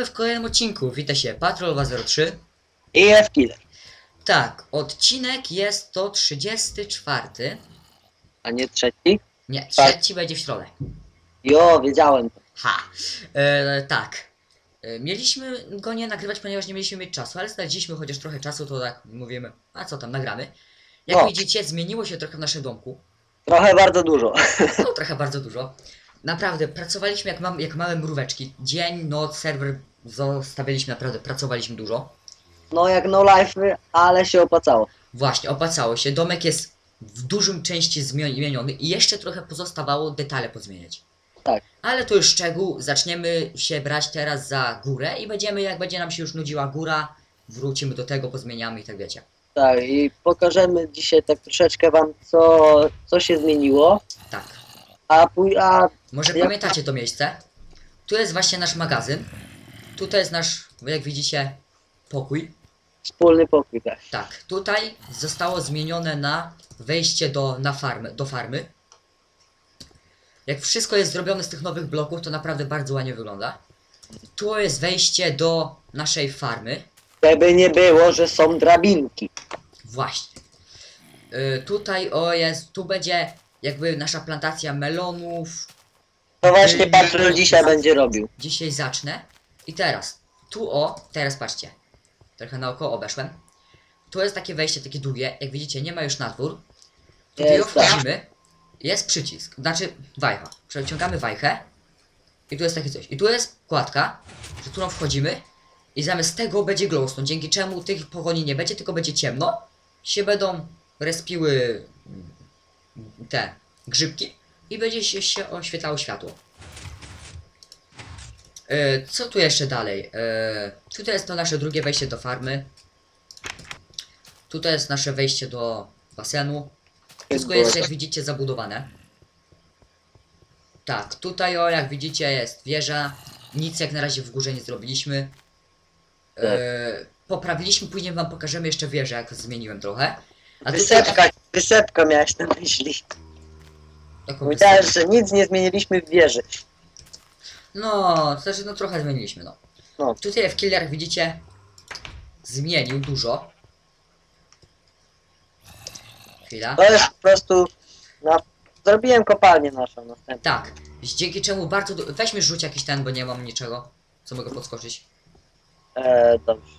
Witamy w kolejnym odcinku. Witaj się, Patrol 03. I F-Killer. Tak, odcinek jest to 34. A nie trzeci? Nie, trzeci będzie w środę. Jo, wiedziałem. Ha. E, tak. E, mieliśmy go nie nagrywać, ponieważ nie mieliśmy mieć czasu, ale znaleźliśmy chociaż trochę czasu, to tak mówimy, a co tam, nagramy. Jak O. widzicie, zmieniło się trochę w naszym domku. Trochę bardzo dużo. No, trochę bardzo dużo. Naprawdę, pracowaliśmy jak, mam, jak małe mróweczki. Dzień, noc, serwer zostawialiśmy, naprawdę pracowaliśmy dużo. No jak no life, ale się opłacało. Właśnie, opłacało się. Domek jest w dużym części zmieniony i jeszcze trochę pozostawało detale pozmieniać. Tak. Ale to już szczegół. Zaczniemy się brać teraz za górę i będziemy, jak będzie nam się już nudziła góra, wrócimy do tego, pozmieniamy i tak wiecie. Tak, i pokażemy dzisiaj tak troszeczkę wam, co, co się zmieniło. Tak. A, a Może pamiętacie to miejsce? Tu jest właśnie nasz magazyn. Tutaj jest nasz, jak widzicie, pokój. wspólny pokój tak. Tak, tutaj zostało zmienione na wejście do, na farmę, do farmy. Jak wszystko jest zrobione z tych nowych bloków, to naprawdę bardzo ładnie wygląda. Tu jest wejście do naszej farmy. Żeby nie było, że są drabinki. Właśnie. Y, tutaj o jest, tu będzie jakby nasza plantacja melonów. To właśnie Yy, dzisiaj będzie robił. Dzisiaj zacznę. I teraz, tu o, teraz patrzcie. Trochę naokoło obeszłem. Tu jest takie wejście, takie długie. Jak widzicie, nie ma już na dwór. Tutaj Jest, wchodzimy. Jest przycisk, znaczy wajcha. Przeciągamy wajchę. I tu jest takie coś. I tu jest kładka, w którą wchodzimy. I zamiast tego będzie glowstone, dzięki czemu tych pogoni nie będzie, tylko będzie ciemno. Się będą respiły te grzybki i będzie się, się oświetlało światło. E, co tu jeszcze dalej? E, tutaj jest to nasze drugie wejście do farmy. Tutaj jest nasze wejście do basenu. Wszystko jest, jak widzicie, zabudowane. Tak, tutaj o, jak widzicie, jest wieża. Nic jak na razie w górze nie zrobiliśmy. E, poprawiliśmy, później wam pokażemy jeszcze wieżę, jak zmieniłem trochę. A tutaj... Wysepka, wysepka miałeś na myśli. Taką wysepkę. że nic nie zmieniliśmy w wieży. No, znaczy, no trochę zmieniliśmy, no. No. Tutaj w Killer, jak widzicie, zmienił dużo. Chwila. To jest po prostu... No, zrobiłem kopalnię naszą następną. Tak, dzięki czemu bardzo... Du- Weźmy rzuć jakiś ten, bo nie mam niczego, co mogę podskoczyć. E, dobrze.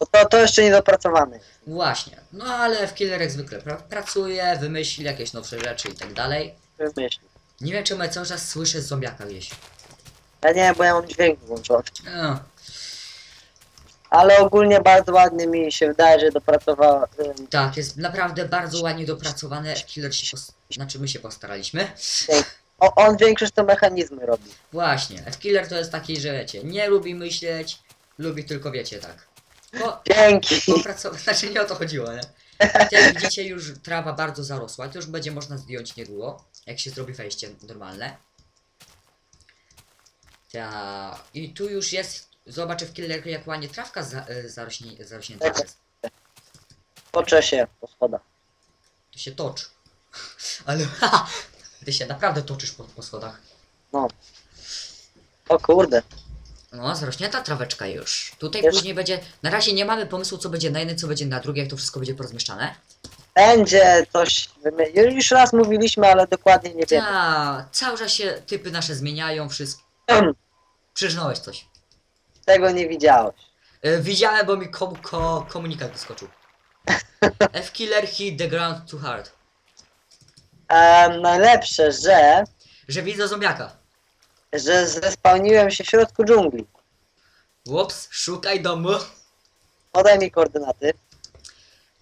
No to, to jeszcze nie dopracowane. Właśnie, no ale w Killer jak zwykle pra pracuje, wymyśli jakieś nowsze rzeczy i tak dalej. Wymyśl. Nie wiem czemu ja cały czas słyszę zombiaka gdzieś. Ja nie, bo ja mam dźwięk włączony. No, Ale ogólnie bardzo ładnie mi się wydaje, że dopracowała. ym, tak, jest naprawdę bardzo ładnie dopracowane. Killer się. Znaczy my się postaraliśmy. O, on większość to mechanizmy robi. Właśnie, F-Killer to jest taki, że wiecie, nie lubi myśleć, lubi tylko wiecie, tak. Po, Dzięki. popracować, znaczy nie o to chodziło, nie? Jak widzicie, już trawa bardzo zarosła, to już będzie można zdjąć niedługo, jak się zrobi wejście normalne. Ta, I tu już jest, zobaczę w Killer jak ładnie trawka za, e, zarośnie, zarośnięta jest. Poczę się po schodach. To się tocz. Ale haha, ty się naprawdę toczysz po, po schodach. No. O kurde. No, zarośnięta traweczka już. Tutaj Jeszcze- później będzie. Na razie nie mamy pomysłu, co będzie na jednym, co będzie na drugim, jak to wszystko będzie porozmieszczane. Będzie coś. wymy- Już raz mówiliśmy, ale dokładnie nie wiem. Ta, cały czas się typy nasze zmieniają, wszystko. Przeżnąłeś coś. Tego nie widziałeś. E, widziałem, bo mi kom, ko, komunikat wyskoczył. F-Killer hit the ground too hard. Em, najlepsze, że, Że widzę zombiaka. Że zespałniłem się w środku dżungli. Łops, szukaj domu. Podaj mi koordynaty.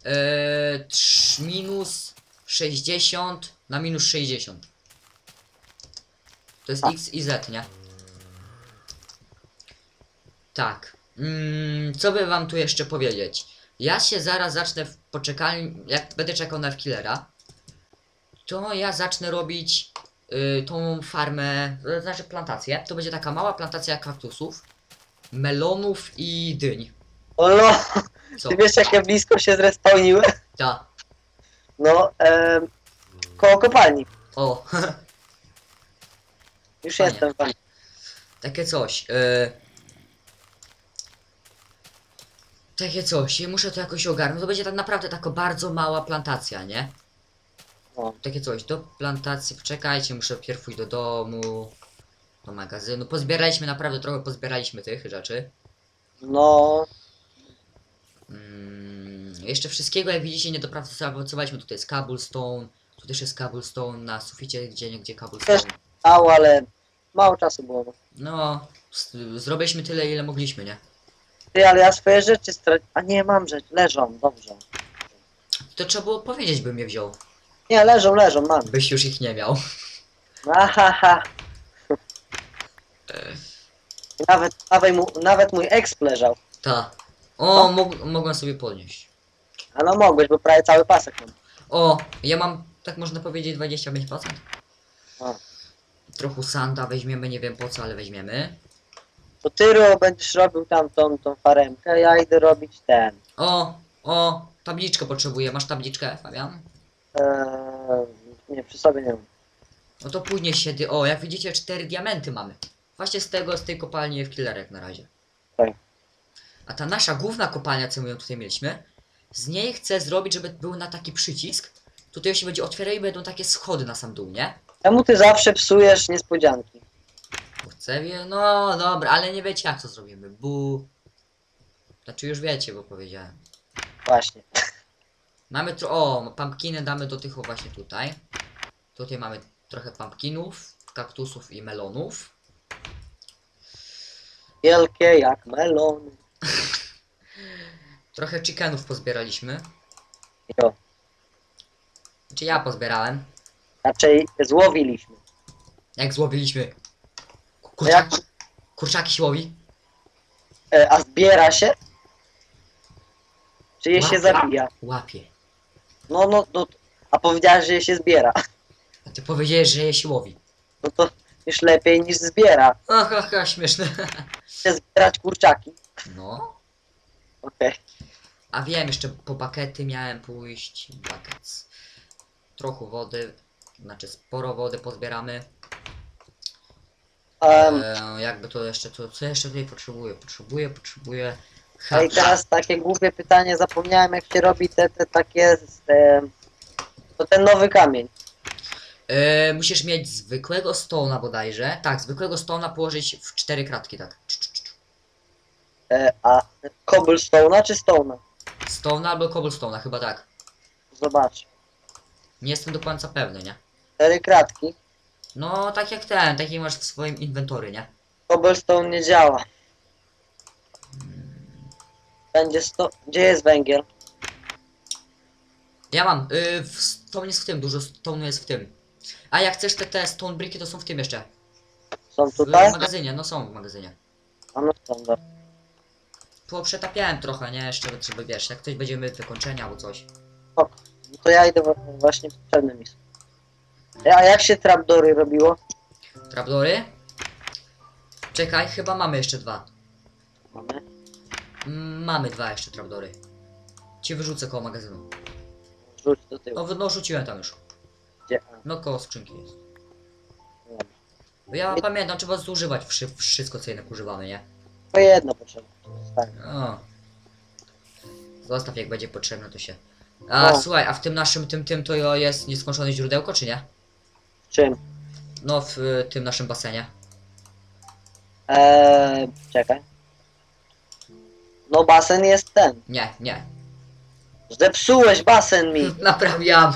E, trz, minus 60 na minus 60. To jest A. X i Z, nie? Tak. Mm, co by wam tu jeszcze powiedzieć? Ja się zaraz zacznę w poczekalni, jak będę czekał na killera, to ja zacznę robić Y, tą farmę, to znaczy plantację. To będzie taka mała plantacja kaktusów, melonów i dyń. Olo! No. Co? Ty wiesz jak ja blisko się zrespawniłem? Tak. No, em, koło kopalni. O. Już Panie. jestem tam. Takie coś. Y, takie coś. Ja muszę to jakoś ogarnąć. To będzie tak naprawdę taka bardzo mała plantacja, nie? No. Takie coś, do plantacji, poczekajcie, muszę pierw pójść do domu, do magazynu. Pozbieraliśmy naprawdę trochę, pozbieraliśmy tych rzeczy. No, Mm, jeszcze wszystkiego, jak widzicie, nie dopracowaliśmy. Tutaj jest cobblestone, tu też jest cobblestone, na suficie gdzie niegdzie cobblestone. stało, ale mało czasu było. No, zrobiliśmy tyle, ile mogliśmy, nie? Ty, ale ja swoje rzeczy straciłem. A nie, mam rzeczy, leżą, dobrze. To trzeba było powiedzieć, bym je wziął. Nie, leżą, leżą, mam. Byś już ich nie miał. Ahaha. Nawet, nawet, mu, nawet mój exp leżał. Ta. O, mog mogłem sobie podnieść. A no mogłeś, bo prawie cały pasek mam. O, ja mam, tak można powiedzieć, 25%. A. Trochę sanda weźmiemy, nie wiem po co, ale weźmiemy. To ty Ro, będziesz robił tam tą, tą faremkę, ja idę robić ten. O, o, tabliczkę potrzebuję. Masz tabliczkę, Fabian? Eee, nie, przy sobie nie mam. No to później się... Dy... O, jak widzicie, cztery diamenty mamy. Właśnie z tego, z tej kopalni w killerek na razie. Tak. A ta nasza główna kopalnia, co my ją tutaj mieliśmy, z niej chcę zrobić, żeby był na taki przycisk. Tutaj się będzie otwierał i będą takie schody na sam dół, nie? Czemu ty zawsze psujesz niespodzianki? Bo Chcę wie... No dobra, ale nie wiecie jak to zrobimy. Bu. Znaczy już wiecie, bo powiedziałem. Właśnie. Mamy tro... O, pumpkiny damy do tych o właśnie tutaj. Tutaj mamy trochę pumpkinów, kaktusów i melonów. Wielkie jak melony. Trochę chickenów pozbieraliśmy. Jo. Znaczy ja pozbierałem. Raczej złowiliśmy. Jak złowiliśmy. No Kurczaki, jak, kurczaki się łowi. e, a zbiera się? Czy je się Łapie. zabija? Łapie. No, no, no. A powiedziałeś, że je się zbiera. A ty powiedziałeś, że je się łowi. No to już lepiej niż zbiera. Ach, ach śmieszne. Chce zbierać kurczaki. No. Okej. A wiem, jeszcze po bakety miałem pójść. Buckets. Trochę wody. Znaczy sporo wody pozbieramy. E, jakby to jeszcze, to, co jeszcze tutaj potrzebuję? Potrzebuję, potrzebuję. A i teraz takie głupie pytanie, zapomniałem jak się robi te, te takie... E, to ten nowy kamień. E, musisz mieć zwykłego stona bodajże. Tak, zwykłego stona położyć w cztery kratki, tak. E, a cobblestone'a czy stone'a? Stone albo cobblestone'a, chyba tak. Zobacz. Nie jestem do końca pewny, nie? Cztery kratki. No, tak jak ten, taki masz w swoim inwentory, nie? Cobblestone nie działa. Będzie sto... Gdzie jest węgiel? Ja mam, y, w stone jest w tym, dużo stone jest w tym. A jak chcesz te, te stone bricki, to są w tym jeszcze. Są W tutaj? magazynie, no są w magazynie. A no są, dobra. Poprzetapiałem trochę, nie? Jeszcze, żeby wiesz, jak ktoś będzie mieć wykończenia albo coś. No to ja idę właśnie w miejsce. E, A jak się trapdory robiło? Trapdory? Czekaj, chyba mamy jeszcze dwa. Mamy. Mamy dwa jeszcze trapdory. Ci wyrzucę koło magazynu. Rzuć do tyłu. No, no rzuciłem tam już. Gdzie? A, No koło skrzynki jest. dobra. Bo ja pamiętam, trzeba zużywać wszy wszystko, co jednak używamy, nie? To jedno potrzebne. Tak. O. Zostaw jak będzie potrzebne, to się. A O. słuchaj, a w tym naszym, tym, tym to jest nieskończone źródełko, czy nie? Czym? No w y, tym naszym basenie. Eee, czekaj. No basen jest ten. Nie, nie. Zepsułeś basen mi. Naprawiam.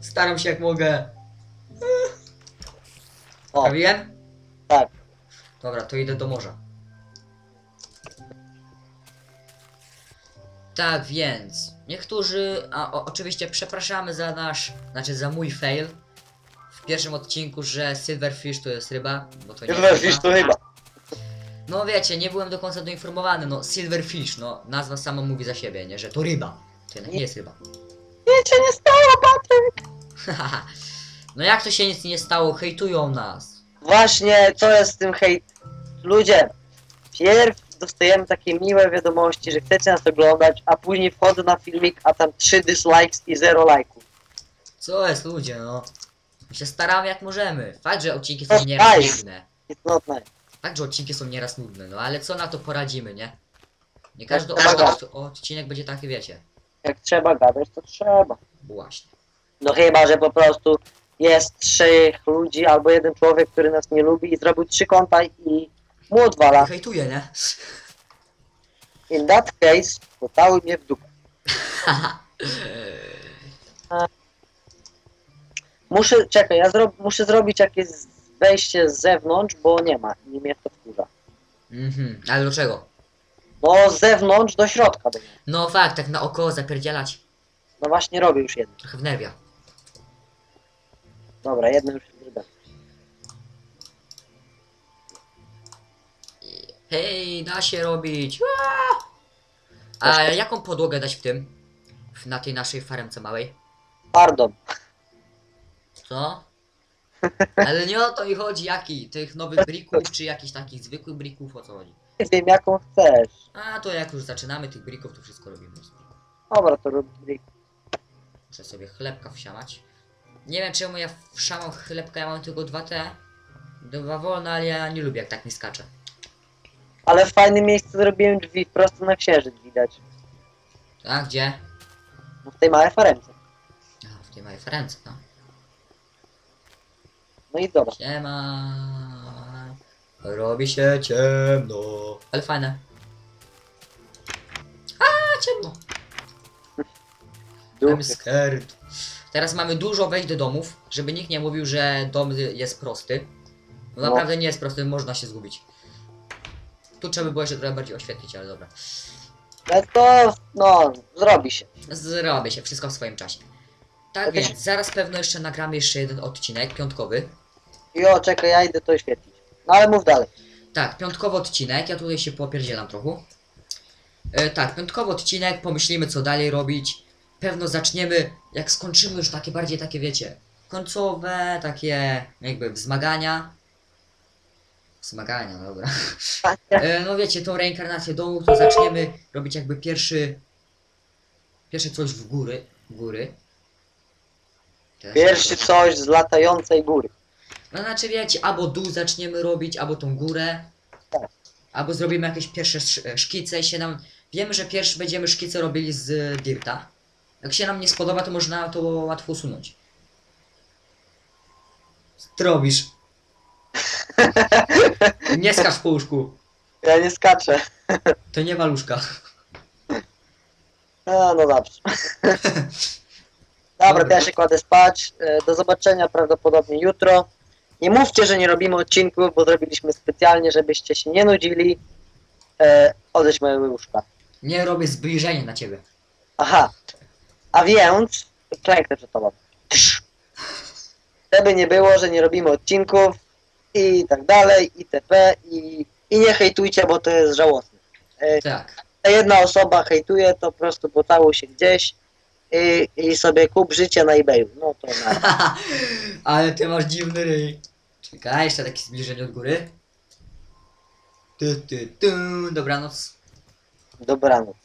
Staram się jak mogę. O, Naprawiłem? tak. Dobra, to idę do morza. Tak więc, niektórzy, a o, oczywiście przepraszamy za nasz, znaczy za mój fail w pierwszym odcinku, że Silverfish to jest ryba, bo to nie jest ryba. to chyba. No wiecie, nie byłem do końca doinformowany, no Silverfish, no nazwa sama mówi za siebie, nie, że to ryba. To jednak nie jest ryba. Nic się nie stało, Patryk. no jak to się nic nie stało, hejtują nas. Właśnie, co jest z tym hejt? Ludzie, pierw dostajemy takie miłe wiadomości, że chcecie nas oglądać, a później wchodzę na filmik, a tam 3 dislikes i 0 lajków. Co jest ludzie, no? My się staramy jak możemy. Fakt, że odcinki są nice. It's not nice. Fakt, że odcinki są nieraz nudne, no ale co na to poradzimy, nie? Nie każdy Tak, tak. od- odcinek będzie taki, wiecie. Jak trzeba gadać, to trzeba. Właśnie. No chyba, że po prostu jest trzech ludzi albo jeden człowiek, który nas nie lubi i zrobił trzy konta i mu odwala. Hejtuję, nie? In that case, pocałuj mnie w dupę. Muszę, czekaj, ja zro, muszę zrobić jakieś wejście z zewnątrz, bo nie ma i mnie to wkurza. Mhm, ale do czego? No z zewnątrz do środka do mnie. No fakt, tak na oko zapierdzielać. No właśnie robię już jedno. Trochę wnerwia. Dobra, jedno już zrobię. Hej, da się robić. Ua! A jaką podłogę dać w tym? W- Na tej naszej faremce małej? Pardon. Co? Ale nie o to mi chodzi, jaki? Tych nowych brików, czy jakichś takich zwykłych brików, o co chodzi? Nie wiem jaką chcesz. A to jak już zaczynamy tych brików, to wszystko robimy. Dobra, to robię. Muszę sobie chlebka wsiamać. Nie wiem czemu ja wszamam chlebka, ja mam tylko dwa te. Dwa wolne, ale ja nie lubię jak tak nie skaczę. Ale w fajnym miejscu zrobiłem drzwi, prosto na księżyc widać. A gdzie? No w tej małej faremce. A, w tej mojej ręce, no. No i dobra. Siema. Robi się ciemno. Ale fajne. A, ciemno. I'm Duchy. scared. Teraz mamy dużo wejść do domów, żeby nikt nie mówił, że dom jest prosty. No No. naprawdę nie jest prosty, można się zgubić. Tu trzeba by było jeszcze trochę bardziej oświetlić, ale dobra. Ale to, no, zrobi się. Zrobię się, wszystko w swoim czasie. Tak więc, zaraz pewno jeszcze nagramy jeszcze jeden odcinek, piątkowy. Jo, czekaj, ja idę to oświetlić. No ale mów dalej. Tak, piątkowy odcinek, ja tutaj się popierdzielam trochę. E, tak, piątkowy odcinek, pomyślimy co dalej robić. Pewno zaczniemy, jak skończymy już takie bardziej takie, wiecie, końcowe, takie jakby wzmagania. Wzmagania, dobra. E, no wiecie, tą reinkarnację dołu, to zaczniemy robić jakby pierwszy, pierwszy coś w góry, góry. Teraz- Pierwszy coś z latającej góry. No znaczy wiecie, albo dół zaczniemy robić, albo tą górę. Albo zrobimy jakieś pierwsze sz- szkice i się nam... Wiemy, że pierwszy będziemy szkice robili z Dirta. Jak się nam nie spodoba, to można to łatwo usunąć. Co ty robisz? Nie skacz po łóżku. Ja nie skaczę. To nie waluszka. A, no dobrze. Dobra, to ja się kładę spać. E, Do zobaczenia prawdopodobnie jutro. Nie mówcie, że nie robimy odcinków, bo zrobiliśmy specjalnie, żebyście się nie nudzili. E, odejdź moje łóżka. Nie robię zbliżenie na ciebie. Aha. A więc, klęknę przed tobą. Żeby nie było, że nie robimy odcinków i tak dalej, itp. I, i nie hejtujcie, bo to jest żałosne. E, Tak. ta jedna osoba hejtuje, to po prostu pocałuj się gdzieś i, i sobie kup życie na eBayu. No to na. Ale ty masz dziwny ryj. Czekaj, jeszcze takie zbliżenie od góry. Ty, ty. Dobranoc. Dobranoc.